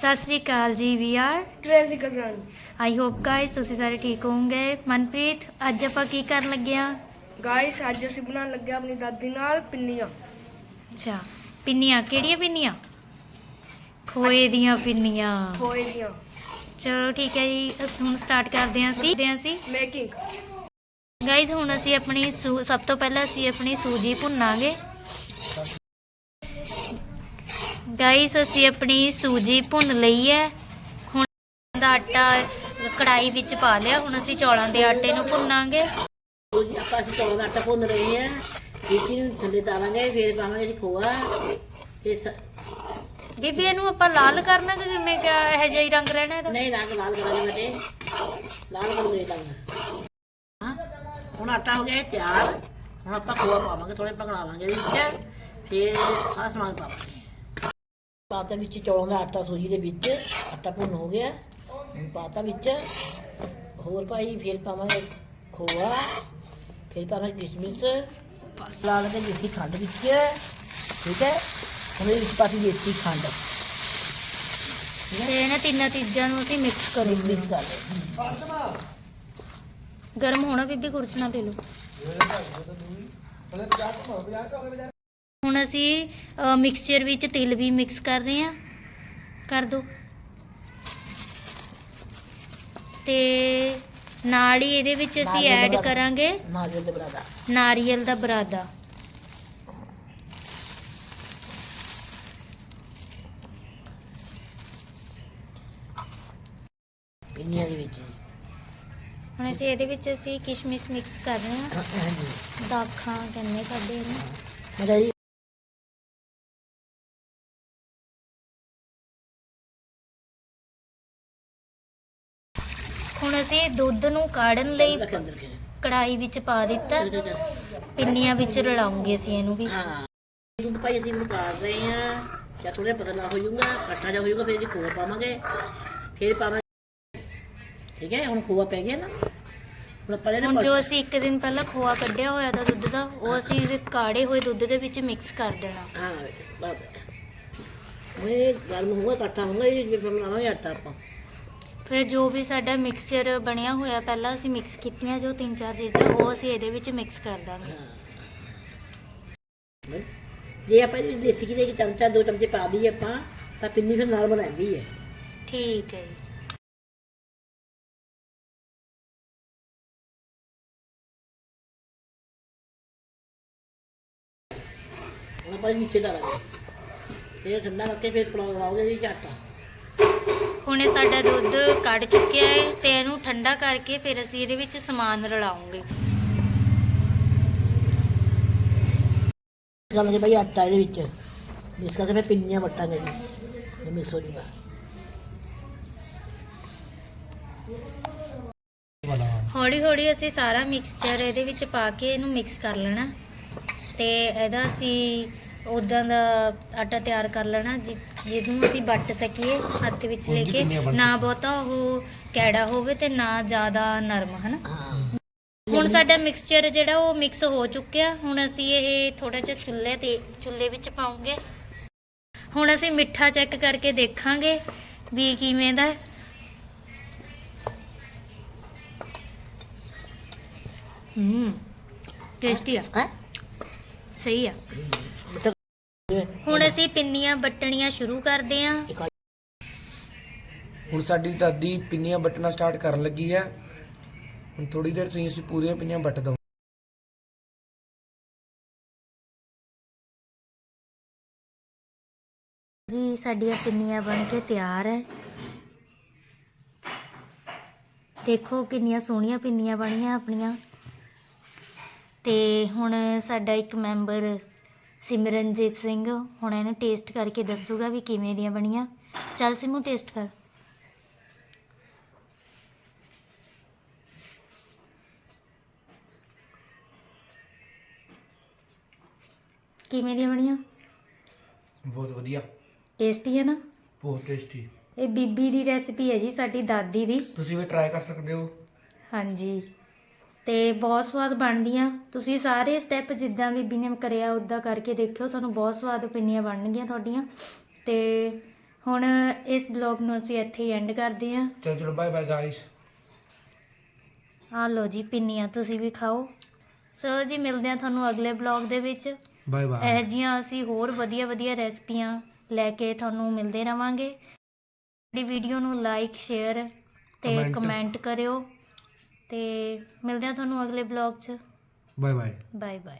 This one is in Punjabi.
ਸਤਿ ਸ੍ਰੀ ਅਕਾਲ ਜੀ we are crazy cousins I hope guys ਤੁਸੀਂ ਸਾਰੇ ਠੀਕ ਹੋਵੋਗੇ। ਮਨਪ੍ਰੀਤ ਅੱਜ ਆਪਾਂ ਕੀ ਕਰਨ ਲੱਗੇ ਆ? ਗਾਇਸ ਅੱਜ ਅਸੀਂ ਬਣਾਉਣ ਲੱਗੇ ਹਾਂ ਆਪਣੀ ਦਾਦੀ ਨਾਲ ਪਿੰਨੀਆਂ। ਅੱਛਾ ਪਿੰਨੀਆਂ ਕਿਹੜੀਆਂ ਪਿੰਨੀਆਂ? ਖੋਏ ਦੀਆਂ ਪਿੰਨੀਆਂ। ਖੋਏ ਦੀਆਂ। ਚਲੋ ਠੀਕ ਹੈ ਜੀ ਅਸੀਂ ਹੁਣ ਸਟਾਰਟ ਕਰਦੇ ਹਾਂ ਅਸੀਂ। ਕਰਦੇ ਹਾਂ ਅਸੀਂ ਮੇਕਿੰਗ ਗਾਇਸ ਹੁਣ ਅਸੀਂ ਆਪਣੀ ਸੂ- ਸਭ ਤੋਂ ਪਹਿਲਾਂ ਅਸੀਂ ਆਪਣੀ ਸੂਜੀ ਭੁੰਨਾਂਗੇ। ਗਾਇਸ ਅਸੀਂ ਆਪਣੀ ਸੂਜੀ ਭੁੰਨ ਲਈ ਹੈ। ਹੁਣ ਦਾ ਆਟਾ ਕੜਾਈ ਵਿੱਚ ਪਾ ਲਿਆ। ਹੁਣ ਅਸੀਂ ਚੌਲਾਂ ਦੇ ਆਟੇ ਨੂੰ ਭੁੰਨਾਂਗੇ। ਉਹ ਆਪਾਂ ਅਸੀਂ ਚੌਲਾਂ ਦਾ ਆਟਾ ਭੁੰਨ ਰਹੇ ਹਾਂ। ਦੇਖੀ ਨੂੰ ਥੱਲੇ ਤਾਰਾਂਗੇ ਫਿਰ ਪਾਵਾਂਗੇ ਜੀ ਖੋਆ। ਇਹ ਸ- ਬੀਬੀ ਇਹਨੂੰ ਆਪਾਂ ਲਾਲ ਕਰਨਾ ਕਿ ਕਿਵੇਂ ਕਿਆ ਇਹ ਜਿਹਾ ਹੀ ਰੰਗ ਰਹਿਣਾ ਇਹਦਾ? ਨਹੀਂ ਰੰਗ ਲਾਲ ਕਰਾਂਗੇ ਬੇਟੇ ਲਾਲ ਕਰ ਦੇ ਹਾਂ ਹੁਣ ਆਟਾ ਹੋ ਗਿਆ ਇਹ ਤਿਆਰ। ਹੁਣ ਆਪਾਂ ਖੋਆ ਪਾਵਾਂਗੇ ਥੋੜੇ ਪਕੜਾਵਾਂਗੇ ਇਹਦੇ ਵਿੱਚ। ਫਿਰ ਸਾਰਾ ਸਮਾਨ ਪਾਵਾਂਗੇ। ਪਾਤਾ ਵਿੱਚ ਚੌਲਾਂ ਦਾ ਆਟਾ ਸੂਜੀ ਦੇ ਵਿੱਚ ਆਟਾ ਭੁੰਨ ਹੋ ਗਿਆ। ਪਾਤਾ ਵਿੱਚ ਹੋਰ ਭਾਈ ਫਿਰ ਪਾਵਾਂਗੇ ਖੋਆ ਫਿਰ ਪਾਵਾਂਗੇ ਕਿਸ਼ਮਿਸ਼ ਲਾ ਕੇ ਦੇਸੀ ਖੰਡ ਵਿੱਚ ਠੀਕ ਹੈ? ਹੁਣ ਇਹਦੇ ਵਿੱਚ ਪਾਤੀ ਦੇਸੀ ਖੰਡ। ਤੇ ਇਹਨਾਂ ਤਿੰਨਾਂ ਚੀਜ਼ਾਂ ਨੂੰ ਅਸੀਂ ਮਿਕਸ ਕਰਾਂਗੇ ਮਿਕਸ ਕਰ ਲਓ। ਗਰਮ ਹੋਣਾ ਬੀਬੀ ਕੁਰਸਣਾ ਪੀ ਲਓ। ਹੁਣ ਅਸੀਂ ਮਿਕਸਚਰ ਵਿੱਚ ਤਿਲ ਵੀ ਮਿਕਸ ਕਰ ਰਹੇ ਹਾਂ। ਕਰ ਦੋ। ਤੇ ਨਾਲ ਹੀ ਇਹਦੇ ਵਿੱਚ ਅਸੀਂ ਨਾਰੀਅਲ ਦਾ ਐਡ ਬਰਾਦਾ। ਕਰਾਂਗੇ। ਨਾਰੀਅਲ ਦੇ ਬਰਾਦਾ। ਨਾਰੀਅਲ ਦਾ ਬਰਾਦਾ। ਪਿੰਨੀਆਂ ਦੇ ਵਿੱਚ। ਹੁਣ ਅਸੀਂ ਇਹਦੇ ਵਿੱਚ ਅਸੀਂ ਕਿਸ਼ਮਿਸ਼ ਮਿਕਸ ਕਰ ਰਹੇ ਹਾਂ ਹਾਂਜੀ। ਦਾਖਾਂ ਕਹਿੰਦੇ ਸਾਡੇ ਇਹਨੂੰ। ਮੇਰਾ ਜੀ ਹੁਣ ਅਸੀਂ ਦੁੱਧ ਨੂੰ ਕਾੜਨ ਲਈ ਕੜਾਈ ਵਿੱਚ ਪਾ ਦਿੱਤਾ। ਪਿੰਨੀਆਂ ਵਿੱਚ ਰਲਾਉਂਗੇ ਅਸੀਂ ਇਹਨੂੰ ਵੀ। ਹਾਂ। ਦੁੱਧ ਭਾਈ ਅਸੀਂ ਇਹਨੂੰ ਕਾੜ ਰਹੇ ਹਾਂ। ਜਾਂ ਥੋੜਾ ਪਤਲਾ ਹੋ ਜਾਊਗਾ ਇਕੱਠਾ ਜਿਹਾ ਹੋ ਜਾਊਗਾ ਫਿਰ ਜੀ ਖੋਆ ਪਾਵਾਂਗੇ। ਫਿਰ ਪਾਵਾਂਗੇ। ਠੀਕ ਹੈ ਹੁਣ ਖੋਆ ਪੈ ਗਿਆ ਨਾ। ਹੁਣ ਪਰੇ ਹੁਣ ਨਾ ਜੋ ਅਸੀਂ ਇੱਕ ਦਿਨ ਪਹਿਲਾਂ ਖੋਆ ਕੱਢਿਆ ਹੋਇਆ ਤਾਂ ਦੁੱਧ ਦਾ ਉਹ ਅਸੀਂ ਇਸ ਕਾੜੇ ਹੋਏ ਦੁੱਧ ਦੇ ਵਿੱਚ ਮਿਕਸ ਕਰ ਦੇਣਾ। ਹਾਂ ਬਾਤ ਮੈਂ ਗਰਮ ਹੋਊਗਾ ਇਕੱਠਾ ਹੋਊਗਾ ਇਹ ਫਿਰ ਬਣਾਵਾਂਗੇ ਆਟਾ ਆਪਾਂ। ਫਿਰ ਜੋ ਵੀ ਸਾਡਾ ਮਿਕਸਚਰ ਬਣਿਆ ਹੋਇਆ ਪਹਿਲਾਂ ਅਸੀਂ ਮਿਕਸ ਕੀਤੀਆਂ ਜੋ ਤਿੰਨ ਚਾਰ ਚੀਜ਼ਾਂ ਉਹ ਅਸੀਂ ਇਹਦੇ ਵਿੱਚ ਮਿਕਸ ਕਰ ਦਾਂਗੇ। ਜੇ ਆਪਾਂ ਇਹਦੇ ਵਿੱਚ ਦੇਸੀ ਘੀ ਦੇ ਇੱਕ ਚਮਚਾ ਦੋ ਚਮਚੇ ਪਾ ਦਈਏ ਆਪਾਂ ਤਾਂ ਪਿੰਨੀ ਫਿਰ ਨਾਲ ਬਣਾਉਂਦੀ ਹੈ। ਠੀਕ ਹੈ ਜੀ। ਹੁਣ ਆਪਾਂ ਨੀਚੇ ਧਰਾਂਗੇ। ਫਿਰ ਠੰਡਾ ਕਰਕੇ ਫਿਰ ਪਲਾਉਗੇ ਇਹਦੇ ਵਿੱਚ ਆਟਾ ਹੁਣ ਇਹ ਸਾਡਾ ਦੁੱਧ ਕੱਢ ਚੁੱਕਿਆ ਹੈ ਤੇ ਇਹਨੂੰ ਠੰਡਾ ਕਰਕੇ ਫਿਰ ਅਸੀਂ ਇਹਦੇ ਵਿੱਚ ਸਮਾਨ ਰਲਾਉਂਗੇ। ਕਰਾਂਗੇ ਭਾਈ ਆਟਾ ਇਹਦੇ ਵਿੱਚ। ਇਸ ਕਰਕੇ ਮੈਂ ਪਿੰਨੀਆਂ ਵਟਾਂਗੇ ਜੀ ਇਹ ਮਿਕਸ ਹੋ ਜੂਗਾ। ਹੌਲੀ ਹੌਲੀ ਅਸੀਂ ਸਾਰਾ ਮਿਕਸਚਰ ਇਹਦੇ ਵਿੱਚ ਪਾ ਕੇ ਇਹਨੂੰ ਮਿਕਸ ਕਰ ਲੈਣਾ। ਤੇ ਇਹਦਾ ਅਸੀਂ ਉਦਾਂ ਦਾ ਆਟਾ ਤਿਆਰ ਕਰ ਲੈਣਾ ਜਿ- ਜਿਹਨੂੰ ਅਸੀਂ ਵੱਟ ਸਕੀਏ ਹੱਥ ਵਿੱਚ ਲੈ ਕੇ ਨਾ ਬਹੁਤਾ ਉਹ ਕੈੜਾ ਹੋਵੇ ਤੇ ਨਾ ਜ਼ਿਆਦਾ ਨਰਮ ਹਨਾ? ਹੁਣ ਸਾਡਾ ਮਿਕਸਚਰ ਜਿਹੜਾ ਉਹ ਮਿਕਸ ਹੋ ਚੁੱਕਿਆ ਹੁਣ ਅਸੀਂ ਇਹ ਥੋੜਾ ਜਿਹਾ ਚੁੱਲ੍ਹੇ ਤੇ ਚੁੱਲ੍ਹੇ ਵਿੱਚ ਪਾਉਂਗੇ। ਹੁਣ ਅਸੀਂ ਮਿੱਠਾ ਚੈੱਕ ਕਰਕੇ ਦੇਖਾਂਗੇ ਵੀ ਕਿਵੇਂ ਦਾ ਹੈ। ਹੂੰ ਟੇਸਟੀ ਆ। ਹੈ? ਸਹੀ ਆ। ਅਸੀਂ ਪਿੰਨੀਆਂ ਵੱਟਣੀਆਂ ਸ਼ੁਰੂ ਕਰਦੇ ਆਂ। ਹੁਣ ਸਾਡੀ ਦਾਦੀ ਪਿੰਨੀਆਂ ਵੱਟਣਾ ਸਟਾਰਟ ਕਰਨ ਲੱਗੀ ਹੈ। ਹੁਣ ਥੋੜੀ ਦੇਰ ਤੁਸੀਂ ਅਸੀਂ ਪੂਰੀਆਂ ਪਿੰਨੀਆਂ ਵੱਟ ਦਵਾਂ ਜੀ ਸਾਡੀਆਂ ਪਿੰਨੀਆਂ ਬਣ ਕੇ ਤਿਆਰ ਹੈ ਦੇਖੋ ਕਿੰਨੀਆਂ ਸੋਹਣੀਆਂ ਪਿੰਨੀਆਂ ਬਣੀਆਂ ਆਪਣੀਆਂ। ਤੇ ਹੁਣ ਸਾਡਾ ਇੱਕ ਮੈਂਬਰ ਸਿਮਰਨਜੀਤ ਸਿੰਘ ਹੁਣ ਇਹਨੂੰ ਟੇਸਟ ਕਰਕੇ ਦੱਸੂਗਾ ਵੀ ਕਿਵੇਂ ਦੀਆਂ ਬਣੀਆਂ। ਚੱਲ ਸਿਮੂ ਟੇਸਟ ਕਰ। ਕਿਵੇਂ ਦੀਆਂ ਬਣੀਆਂ? ਬਹੁਤ ਵਧੀਆ। ਟੇਸਟੀ ਹੈ ਨਾ? ਬਹੁਤ ਟੇਸਟੀ ਇਹ ਬੀਬੀ ਦੀ ਰੈਸਿਪੀ ਹੈ ਜੀ ਸਾਡੀ ਦਾਦੀ ਦੀ। ਤੁਸੀਂ ਵੀ ਟਰਾਈ ਕਰ ਸਕਦੇ ਹੋ। ਹਾਂਜੀ। ਤੇ ਬਹੁਤ ਸਵਾਦ ਬਣਦੀਆਂ। ਤੁਸੀਂ ਸਾਰੇ ਸਟੈਪ ਜਿੱਦਾਂ ਬੀਬੀ ਨੇ ਕਰਿਆ ਉਦਾਂ ਕਰਕੇ ਦੇਖਿਓ ਤੁਹਾਨੂੰ ਬਹੁਤ ਸਵਾਦ ਪਿੰਨੀਆਂ ਬਣਨਗੀਆਂ ਤੁਹਾਡੀਆਂ। ਤੇ ਹੁਣ ਇਸ ਬਲੌਗ ਨੂੰ ਅਸੀਂ ਇੱਥੇ ਹੀ ਐਂਡ ਕਰਦੇ ਹਾਂ। ਚਲੋ ਚਲੋ ਬਾਏ ਬਾਏ ਗਾਇਸ ਆ ਲਓ ਜੀ ਪਿੰਨੀਆਂ ਤੁਸੀਂ ਵੀ ਖਾਓ। ਚਲੋ ਜੀ ਮਿਲਦੇ ਹਾਂ ਤੁਹਾਨੂੰ ਅਗਲੇ ਬਲੌਗ ਦੇ ਵਿੱਚ। ਬਾਏ ਬਾਏ ਇਹ ਜੀਆਂ ਅਸੀਂ ਹੋਰ ਵਧੀਆ ਵਧੀਆ ਰੈਸਪੀਆਂ ਲੈ ਕੇ ਤੁਹਾਨੂੰ ਮਿਲਦੇ ਰਵਾਂਗੇ। ਸਾਡੀ ਵੀਡੀਓ ਨੂੰ ਲਾਈਕ ਸ਼ੇਅਰ ਤੇ. ਕਮੈਂਟ ਕਰਿਓ। ਤੇ ਮਿਲਦੇ ਹਾਂ ਤੁਹਾਨੂੰ ਅਗਲੇ ਬਲੌਗ 'ਚ। Bye bye bye bye